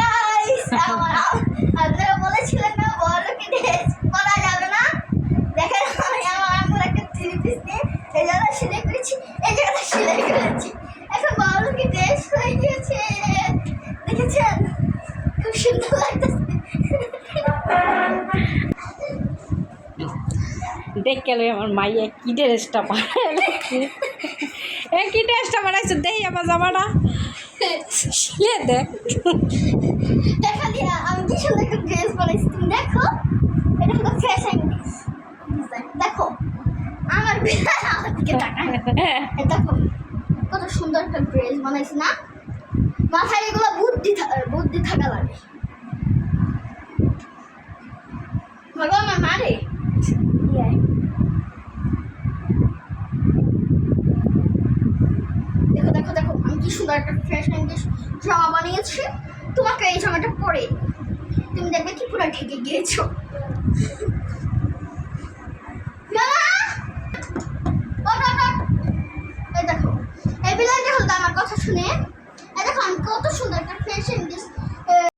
Guys আপনারা বলেছিলেন না, বড় কি ড্রেস পরা যাবে না? দেখেন, আমি আমার আমার একটা থ্রি পিস নিয়ে এই জায়গাটা সেলাই করেছি, এই জায়গাটা সেলাই করেছি। এখন কি ড্রেস হয়ে গিয়েছে? দেখেছেন? খুব সুন্দর লাগতেছে। দেখ গেল আমার মাইয়া কি ড্রেসটা এ, কি ড্রেসটা বানাইছে দেখি আমার জামাটা। শিলে দেখ। দেখা দিয়া আমি কি সুন্দর একটা ড্রেস বানাইছি তুমি দেখো। এটা হলো ফ্যাশন ডিজাইন দেখো আমার আমার দিকে তাকায় দেখো কত সুন্দর একটা ড্রেস বানাইছি না? মাথায় এগুলো বুদ্ধি বুদ্ধি থাকা লাগে। আমার মারে ইয়ে। দেখো দেখো দেখো আমি কি সুন্দর একটা ফ্যাশন জামা বানিয়েছি। তোমাকে এই জামাটা পরে তুমি দেখবে কি পুরো ঢেকে গিয়েছো। দেখো, এই বিলাই দেখো আমার কথা শুনে। দেখো, আমি কত সুন্দর একটা